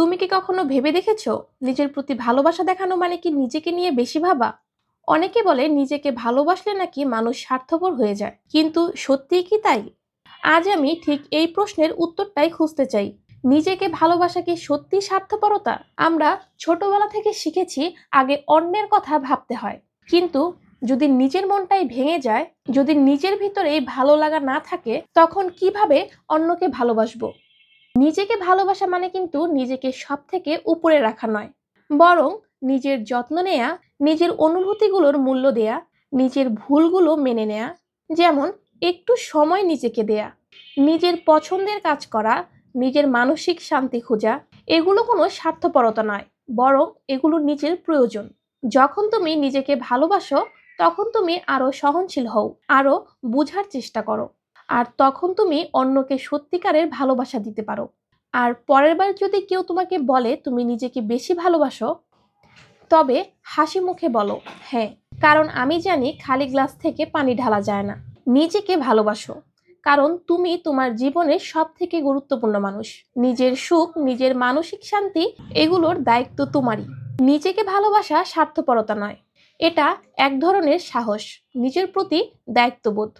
তুমি কি কখনো ভেবে দেখেছ? নিজের প্রতি ভালোবাসা দেখানো মানে কি নিজেকে নিয়ে বেশি ভাবা? অনেকে বলে নিজেকে ভালোবাসলে নাকি মানুষ স্বার্থপর হয়ে যায়। কিন্তু সত্যিই কি তাই? আজ আমি ঠিক এই প্রশ্নের উত্তরটাই খুঁজতে চাই। নিজেকে ভালোবাসা কি সত্যি স্বার্থপরতা? আমরা ছোটবেলা থেকে শিখেছি আগে অন্যের কথা ভাবতে হয়। কিন্তু যদি নিজের মনটাই ভেঙে যায়, যদি নিজের ভিতরে ভালো লাগা না থাকে, তখন কীভাবে অন্যকে ভালোবাসবো? নিজেকে ভালোবাসা মানে কিন্তু নিজেকে সব থেকে উপরে রাখা নয়। বরং নিজের যত্ন নেয়া, নিজের অনুভূতিগুলোর মূল্য দেয়া, নিজের ভুলগুলো মেনে নেয়া, যেমন একটু সময় নিজেকে দেয়া, নিজের পছন্দের কাজ করা, নিজের মানসিক শান্তি খোঁজা, এগুলো কোনো স্বার্থপরতা নয়, বরং এগুলো নিজের প্রয়োজন। যখন তুমি নিজেকে ভালোবাসো, তখন তুমি আরও সহনশীল হও আরও বোঝার চেষ্টা করো। আর তখন তুমি অন্যকে সত্যিকারের ভালোবাসা দিতে পারো। আর পরের বার যদি কেউ তোমাকে বলে তুমি নিজেকে বেশি ভালোবাসো, তবে হাসি মুখে বলো হ্যাঁ কারণ আমি জানি খালি গ্লাস থেকে পানি ঢালা যায় না। নিজেকে ভালোবাসো, কারণ তুমি তোমার জীবনের সব থেকে গুরুত্বপূর্ণ মানুষ। নিজের সুখ, নিজের মানসিক শান্তি, এগুলোর দায়িত্ব তোমারই। নিজেকে ভালোবাসা স্বার্থপরতা নয়, এটা এক ধরনের সাহস। নিজের প্রতি দায়িত্ববোধ।